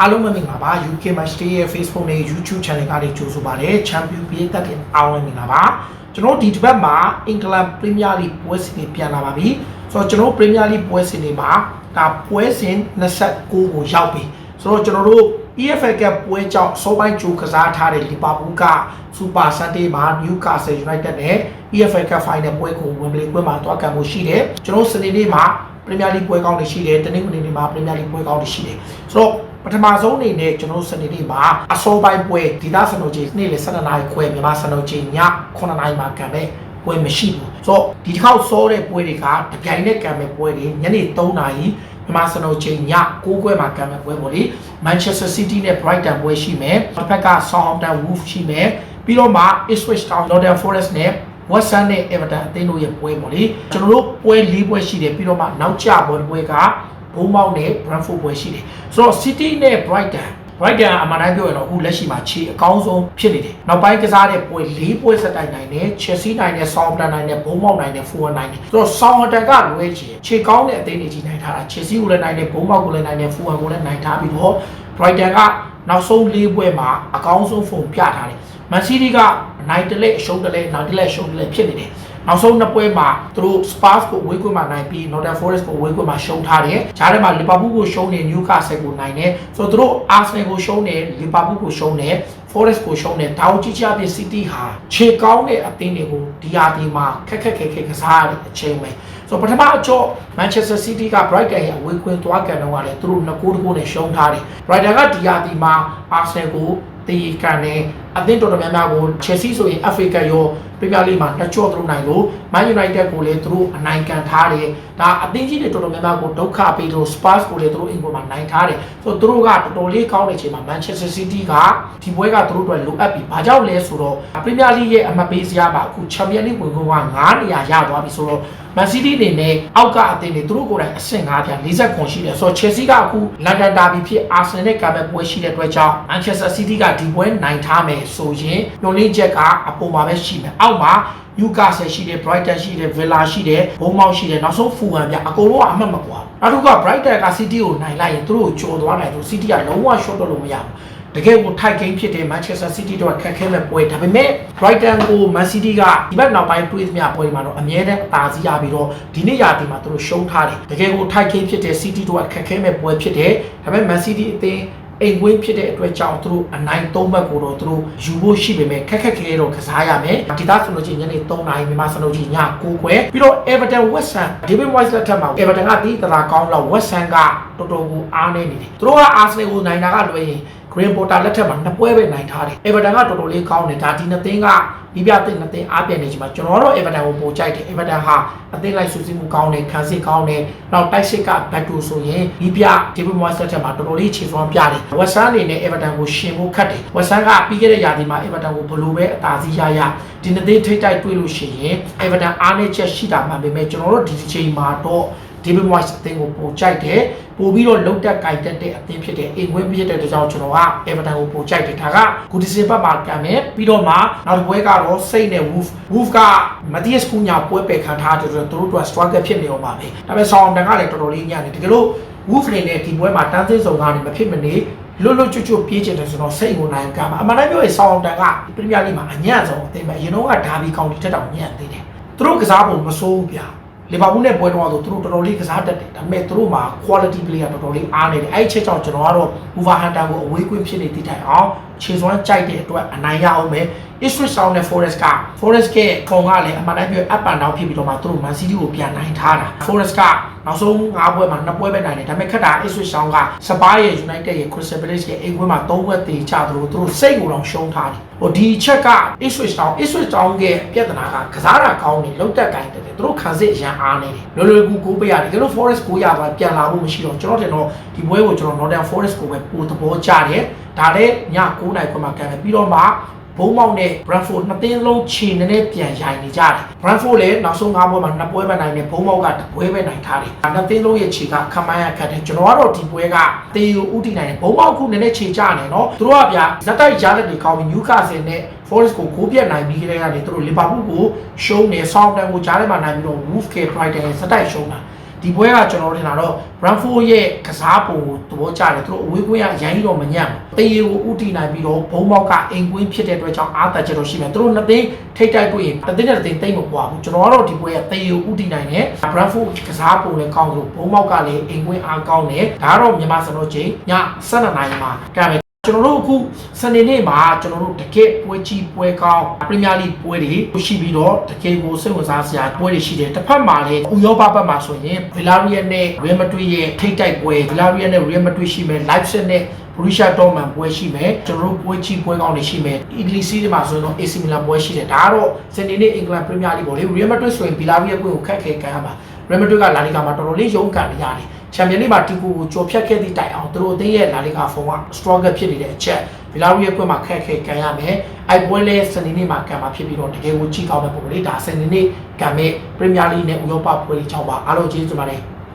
အားလုံးပဲမင်္ဂလာပါ UK Match Day ရဲ့ Facebook နဲ့ YouTube Channel ကနေကြိုဆိုပါရစေ Champion ပြည်သက်တဲ့အားလုံးမင်္ဂလာပါကျွန်တော်ဒီတစ်ပတ်မှာ England Premier League ပွဲစဉ်တွေပြန်လာပါပြီဆိုတော့ကျွန်တော် Premier League ပွဲစဉ်တွေမှာဒါပွဲစဉ်29ကိုရောက်ပြီဆိုတော့ကျွန်တော်တို့ EFL Cup ပွဲကြောင့်စောပိုင်းကြိုကစားထားတဲ့ Liverpool က Super Sunday မှာ Newcastle United နဲ့ EFL Cup Final ပွဲကို Wembley ပွဲမှာတွားကန်မှုရှိတယ်ကျွန်တော်စနေနေ့မှာ Premier League ပွဲကောင်းတွေရှိတယ်တနင်္ဂနွေနေ့မှာ Premier League ပွဲကောင်းတွေရှိတယ်ဆိုတော့ ပထမဆုံးအနေနဲ့ကျွန်တော်စနေနေ့မှာအစောပိုင်းပွဲဒီသားစနိုကြီးနေ့လယ်12နာရီခွဲမြန်မာစနိုကြီးည9နာရီမှာကန်မဲ့ပွဲမရှိဘူးဆိုတော့ဒီတစ်ခေါက်စောတဲ့ပွဲတွေကတပြိုင်နက်ကန်မဲ့ပွဲတွေညနေ3နာရီမြန်မာစနိုချိန်ည9ခွဲမှာကန်မဲ့ပွဲပေါ့လေ Manchester City နဲ့ Brighton ပွဲရှိမယ်တစ်ဖက်က Southampton Wolves ရှိမယ်ပြီးတော့မှ Ipswich Town Nottingham Forest နဲ့ West Ham နဲ့ Everton အသင်းတို့ရဲ့ပွဲပေါ့လေကျွန်တော်တို့ပွဲ၄ပွဲရှိတယ်ပြီးတော့မှနောက်ကျပွဲတစ်ပွဲက ဘုံမောက်နဲ့ Brentford ပွဲရှိတယ်ဆိုတော့ City နဲ့ Brighton Brighton အမှန်တမ်းပြောရင်တော့အခုလက်ရှိမှာခြေအကောင်းဆုံးဖြစ်နေတယ်နောက်ပိုင်းကစားတဲ့ပွဲ၄ပွဲဆက်တိုက်နိုင်တယ် Chelsea နိုင်တယ် Southampton နိုင်တယ်ဘုံမောက်နိုင်တယ် Fulham နိုင်တယ်ဆိုတော့ Southampton ကလွဲချင်ခြေကောင်းတဲ့အသင်းတွေကြီးနိုင်ထားတာ Chelsea ကိုလည်းနိုင်တယ်ဘုံမောက်ကိုလည်းနိုင်တယ် Fulham ကိုလည်းနိုင်ထားပြီးတော့ Brighton ကနောက်ဆုံး၄ပွဲမှာအကောင်းဆုံးဖုန်ပြထားတယ်မန်စီးတီးကနိုင်တလဲအရှုံးတလဲနောက်တလဲအရှုံးတလဲဖြစ်နေတယ် နောက်ဆုံးနှစ်ပွဲမှာသူတို့ Spurs ကိုဝေးကွင်းမှာနိုင်ပြီး Nottingham Forest ကိုဝေးကွင်းမှာရှုံးထားတယ်။ဂျားထဲမှာ Liverpool ကိုရှုံးနေ Newcastle ကိုနိုင်တယ်။ဆိုတော့သူတို့ Arsenal ကိုရှုံးနေ Liverpool ကိုရှုံးနေ Forest ကိုရှုံးနေတောင်ကြီးချပြ City ဟာခြေကောင်းတဲ့အသင်းတွေကိုဒီဟာဒီမှာခက်ခက်ခဲခဲကစားရတဲ့အချိန်ပဲ။ဆိုတော့ပထမအကျော့ Manchester City က Brighton ရဲ့အဝေးကွင်းသွားကန်တော့ကလည်းသူတို့2ဂိုးတဂိုးနဲ့ရှုံးထားတယ်။ Brighton ကဒီဟာဒီမှာ Arsenal ကို တေးကန်နေအသင်းတော်တော်များများကို Chelsea ဆိုရင် FA Cup ရော Premier League မှာနှစ်ကြော့သူတို့နိုင်လို့ Man United ကိုလည်းသူတို့အနိုင်ကန်ထားတယ်ဒါအသင်းကြီးတွေတော်တော်များများကိုဒုက္ခပေးလို့ Spurs ကိုလည်းသူတို့အင်ကိုမှာနိုင်ထားတယ်ဆိုတော့သူတို့ကတော်တော်လေးကောင်းတဲ့အချိန်မှာ Manchester City ကဒီပွဲကသူတို့အတွက်လိုအပ်ပြီဘာကြောင့်လဲဆိုတော့ Premier League ရဲ့အမှတ်ပေးစရာမှာအခု Champions League ဝင်ခွင့်က9နေရာရသွားပြီဆိုတော့ Man City အနေနဲ့အောက်ကအသင်းတွေသူတို့ကိုယ်တိုင်အဆင့်5ပြန်40ခွန်ရှိတယ်ဆိုတော့ Chelsea ကအခု London Derby ဖြစ် Arsenal နဲ့ကံမဲ့ပွဲရှိတဲ့အတွက်ကြောင့် Manchester City ကဒီပွဲနိုင်ထားမယ်ဆိုရင်ညွှန်လင်းချက်ကအပေါ်မှာပဲရှိမယ်အောက်မှာ Newcastle ရှိတယ် Brighton ရှိတယ် Villa ရှိတယ်ဘုံမောက်ရှိတယ်နောက်ဆုံး Fulham ပြအကုန်လုံးကအမှတ်မကွာနောက်တစ်ခုက Brighton က City ကိုနိုင်လိုက်ရင်သူတို့ကိုကြော်သွားနိုင်သူ City ကလုံးဝ short တော့လို့မရဘူးတကယ်ကို tight game ဖြစ်တဲ့ Manchester City တို့ခက်ခဲမဲ့ပွဲဒါပေမဲ့ Brighton ကို Man City ကဒီဘက်နောက်ပိုင်းတွေးသမျှပွဲတွေမှာတော့အမြဲတမ်းအသာစီးရပြီးတော့ဒီနေ့ရာသီမှာသူတို့ရှုံးထားတယ်တကယ်ကို tight game ဖြစ်တဲ့ City တို့ခက်ခဲမဲ့ပွဲဖြစ်တယ်ဒါပေမဲ့ Man City အသင်း အိမ်ဝင်းဖြစ်တဲ့အတွက်ကြောင့်သူတို့အနိုင်၃ဘက်ကိုတော့သူတို့ယူဖို့ရှိပေမဲ့ခက်ခက်ခဲခဲတော့ကစားရမယ်ဒီသားဆိုလို့ချင်းညနေ3နာရီမြန်မာစံတော်ကြီးည9ခွဲပြီးတော့ Everton West Ham David Moyes လက်ထက်မှာ Everton ကတီးတရာကောင်းတော့ West Ham ကတော်တော်ကိုအားနေနေတယ်သူတို့က Arsenal ကိုနိုင်တာကလွယ်ရင် Green Potter လက်ထက်မှာနှစ်ပွဲပဲနိုင်ထားတယ် Everton ကတော်တော်လေးကောင်းတယ်ဒါဒီနှစ်သင်းကဒီပြတဲ့နှစ်သင်းအားပြိုင်နေချိန်မှာကျွန်တော်တို့ Everton ကိုပိုကြိုက်တယ် Everton ဟာအသင်းလိုက်စုစည်းမှုကောင်းတယ်ခံစစ်ကောင်းတယ်နောက်တိုက်စစ်ကဘတ်တူဆိုရင်ဒီပြ David Moyes လက်ထက်မှာတော်တော်လေးခြေစွမ်းပြတယ် West Ham အနေနဲ့ Everton ကိုရှင်ဖို့ခတ်တယ် West Ham ကပြီးခဲ့တဲ့ရာသီမှာ Everton ကိုဘယ်လိုပဲအသာစီးရရဒီနှစ်သင်းထိတ်တိုက်တွေ့လို့ရှိရင် Everton အားနည်းချက်ရှိတာမှန်ပေမဲ့ကျွန်တော်တို့ဒီချိန်မှာတော့ David Moyes အသင်းကိုပိုကြိုက်တယ်ပို့ပြီးတော့လုံတက်ကြိုက်တက်တဲ့အသင်းဖြစ်တဲ့အိမ်ဝင်းဖြစ်တဲ့ကြောင့်ကျွန်တော်က Everton ကိုပိုကြိုက်တယ်ဒါကဂူဒီစင်ဘတ်မှာကံမယ်ပြီးတော့မှနောက်တစ်ပွဲကတော့စိတ်နဲ့ Wolf Wolf က Matthias Cunha ပွဲပယ်ခံထားတဲ့အတွက်သူတို့တို့ struggle ဖြစ်နေအောင်ပါပဲဒါပေမဲ့ Southampton ကလည်းတော်တော်လေးညံ့တယ်တကယ်လို့ Wolf အနေနဲ့ဒီပွဲမှာတန်းစင်းစုံကနေမဖြစ်မနေလွတ်လွတ်ကျွတ်ကျွတ်ပြေးချင်တယ်ဆိုတော့စိတ်ကိုနိုင်ကမှာအမှန်တမ်းပြောရင် Southampton က Premier League မှာအညံ့ဆုံးအသင်းပဲအရင်တော့ကဒါဘီကောင်တီထက်တောင်ညံ့သေးတယ်သူတို့ကစားပုံမဆိုးဘူးဗျာ လီဗာပူးနဲ့ပွဲတော့သူတို့တော်တော်လေးကစားတတ်တယ်ဒါပေမဲ့သူတို့မှာ quality player တော်တော်လေးအားနေတယ်အဲ့ဒီချက်ကြောင့်ကျွန်တော်ကတော့ Wolverhampton ကိုအဝေးကွင်းဖြစ်နေတည်တိုင်အောင်ခြေစွမ်းကြိုက်တဲ့အတွက်အနိုင်ရအောင်ပဲ Ipswich Town နဲ့ Forest က Forest ကခုံကလည်းအမှန်တမ်းပြော up and down ဖြစ်ပြီးတော့မှသူတို့ Man City ကိုပြန်နိုင်ထားတာ Forest ကနောက်ဆုံး၅ပွဲမှာ၂ပွဲပဲနိုင်တယ်ဒါပေမဲ့ခက်တာ Ipswich Town က Spurs ရဲ့ United ရဲ့ Crystal Palace ရဲ့အိမ်ကွင်းမှာ၃ပွဲတေချသလိုသူတို့စိတ်ကိုတော့ရှုံးထားတယ်ဟိုဒီချက်က Ipswich Town Ipswich Town ရဲ့ပြဿနာကကစားတာကောင်းတယ်လုံးတက်ကိုင်းတယ်သူတို့ခံစစ်အရန်အားနေတယ်လွယ်လွယ်ကူကူပေးရတယ်ကဲလို့ Forest ကိုရပါပြန်လာဖို့မရှိတော့ကျွန်တော်တင်တော့ဒီပွဲကိုကျွန်တော် Nottingham Forest ကိုပဲပိုသဘောကျတယ်ဒါလည်းည9နိုင်ခွဲမှာကန်တယ်ပြီးတော့မှ ဘုံမောက်နဲ့ Brentford နှစ်သင်းလုံးခြေနဲ့ပြန်ရိုင်နေကြတယ် Brentford လည်းနောက်ဆုံး၅ပွဲမှာနှစ်ပွဲပဲနိုင်တယ်ဘုံမောက်ကတစ်ပွဲပဲနိုင်ထားတယ်နှစ်သင်းလုံးရဲ့ခြေကခမန်းရခတ်တယ်ကျွန်တော်ကတော့ဒီပွဲကတေယူဥတီနိုင်တယ်ဘုံမောက်ခုနည်းနည်းခြေကြနေနော်သူတို့ကဗျာဇက်တိုက်ရလက်တွေကောင်းပြီး Newcastle နဲ့ Forest ကိုဂိုးပြတ်နိုင်ပြီးကြတဲ့ကနေသူတို့ Liverpool ကိုရှုံးနေ Southampton ကိုကြားထဲမှာနိုင်ပြီးတော့ Wolves က Brighton ရဲ့ဇက်တိုက်ရှုံးတာ ဒီပွဲကကျွန်တော်ထင်တာတော့ Brentford ရဲ့ကစားပုံကိုသဘောကျတယ်သူတို့အဝေးကွင်းကအရင်တော့မညံ့ဘူးတရေကိုဥတီနိုင်ပြီးတော့ဘုံမောက်ကအိမ်ကွင်းဖြစ်တဲ့အတွက်ကြောင့်အားတက်ချက်တော့ရှိမယ်သူတို့နှစ်သိန်းထိတ်တိုက်တွေ့ရင်တစ်သိန်းနဲ့တစ်သိန်းတိတ်မကွာဘူးကျွန်တော်ကတော့ဒီပွဲကတရေကိုဥတီနိုင်တယ် Brentford ကစားပုံလည်းကောင်းတယ်ဘုံမောက်ကလည်းအိမ်ကွင်းအားကောင်းတယ်ဒါကတော့မြန်မာစံတော်ချိန်ည7:00နာရီမှာကံမယ် ကျွန်တော်တို့အခုစနေနေ့မှာကျွန်တော်တို့တကယ့်ပွဲကြီးပွဲကောင်းပရီးမီးယားလိပွဲတွေရှိပြီးတော့တကယ်ကိုစိတ်ဝင်စားစရာပွဲတွေရှိတယ်တစ်ဖက်မှာလည်းဥရောပဘက်မှာဆိုရင်ဗီလာရီယယ်နဲ့ရီယယ်မက်ဒရစ်ရဲ့ထိပ်တိုက်ပွဲဗီလာရီယယ်နဲ့ရီယယ်မက်ဒရစ်ရှိမယ်လိုက်ဆက်နဲ့ဘရူရှာဒေါ်မန်ပွဲရှိမယ်ကျွန်တော်တို့ပွဲကြီးပွဲကောင်းတွေရှိမယ်အီတလီစီးတွေမှာဆိုရင်တော့ AC Milan ပွဲရှိတယ်ဒါကတော့စနေနေ့အင်္ဂလန်ပရီးမီးယားလိပေါ့လေရီယယ်မက်ဒရစ်ဆိုရင်ဗီလာရီယယ်ပွဲကိုခက်ခဲခံရမှာရီယယ်မက်ဒရစ်ကလာလီဂါမှာတော်တော်လေးရုန်းကန်နေရတယ် ချန်ပီယံလိမှာတီကူကိုကြော်ဖြတ်ခဲ့သည့်တိုင်အောင်သူတို့အသင်းရဲ့လာလီဂါဖုန်းက struggle ဖြစ်နေတဲ့အချက်ဗီလာရီယယ်ကွင်းမှာခက်ခဲကန်ရမယ်။အိုက်ပွဲလဲစနေနေ့မှာကန်မှာဖြစ်ပြီးတော့တကယ်ကိုကြည့်ကောင်းတဲ့ပုံလေးဒါစနေနေ့ကန်မဲ့ပရီးမီးယားလိနဲ့ဥရောပပွဲတွေကြောင့်ပါအားလုံးကျေးဇူးတင်ပါတယ်။